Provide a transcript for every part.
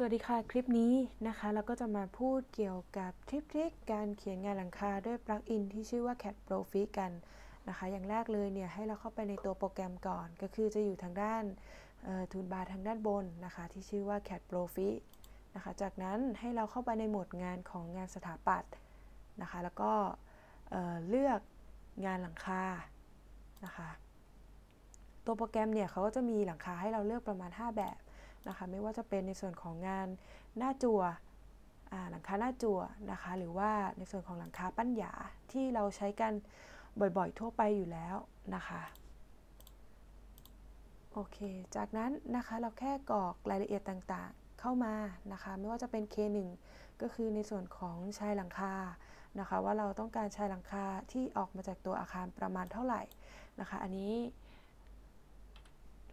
สวัสดีค่ะ คลิปนี้นะคะ เราก็จะมาพูดเกี่ยวกับทริคทริคการเขียนงานหลังคาด้วยปลั๊กอินที่ชื่อว่า Cat Pro f i กันนะคะ อย่างแรกเลยเนี่ยให้เราเข้าไปในตัวโปรแกรมก่อน ก็คือจะอยู่ทางด้านทูลบาร์ทางด้านบนนะคะ ที่ชื่อว่า Cat Pro f i นะคะ จากนั้นให้เราเข้าไปในโหมดงานของงานสถาปัตย์นะคะ แล้วก็เเลือกงานหลังคานะคะ ตัวโปรแกรมเนี่ยเขาก็จะมีหลังคาให้เราเลือกประมาณ 5 แบบ นะคะ ไม่ว่าจะเป็นในส่วนของงานหน้าจั่วหลังคาหน้าจั่วนะคะ หรือว่าในส่วนของหลังคาปั้นหยาที่เราใช้กันบ่อยๆทั่วไปอยู่แล้วนะคะโอเค จากนั้นนะคะเราแค่กรอกรายละเอียดต่างๆ เข้ามานะคะ ไม่ว่าจะเป็น K1 ก็คือในส่วนของชายหลังคานะคะ ว่าเราต้องการชายหลังคาที่ออกมาจากตัวอาคารประมาณเท่าไหร่นะคะ อันนี้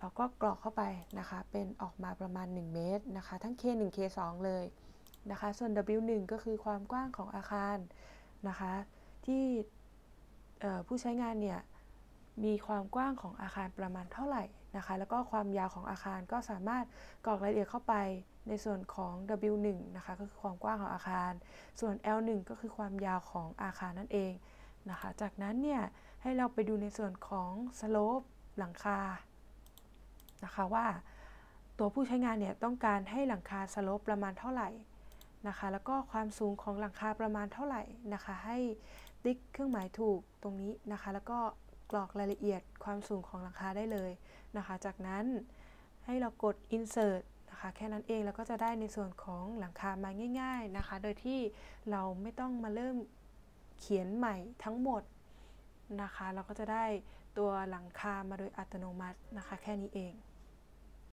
เราก็กรอกเข้าไปนะคะ เป็นออกมาประมาณ 1 เมตรนะคะ ทั้ง K1 K2 เลยนะคะ ส่วน W1 ก็คือความกว้างของอาคารนะคะ ที่ผู้ใช้งานเนี่ยมีความกว้างของอาคารประมาณเท่าไหร่นะคะ แล้วก็ความยาวของอาคารก็สามารถกรอกรายละเอียดเข้าไปในส่วนของ W1 นะคะ ก็คือความกว้างของอาคาร ส่วน L1 ก็คือความยาวของอาคารนั่นเองนะคะ จากนั้นเนี่ยให้เราไปดูในส่วนของสโลปหลังคา นะคะว่าตัวผู้ใช้งานเนี่ยต้องการให้หลังคาสโลปประมาณเท่าไหร่นะคะแล้วก็ความสูงของหลังคาประมาณเท่าไหร่นะคะ ให้ติ๊กเครื่องหมายถูกตรงนี้นะคะ แล้วก็กรอกรายละเอียดความสูงของหลังคาได้เลยนะคะ จากนั้นให้เรากด insert นะคะแค่นั้นเองแล้วก็จะได้ในส่วนของหลังคามาง่าย ๆนะคะ โดยที่เราไม่ต้องมาเริ่มเขียนใหม่ทั้งหมดนะคะ เราก็จะได้ ตัวหลังคามาโดยอัตโนมัตินะคะ แค่นี้เอง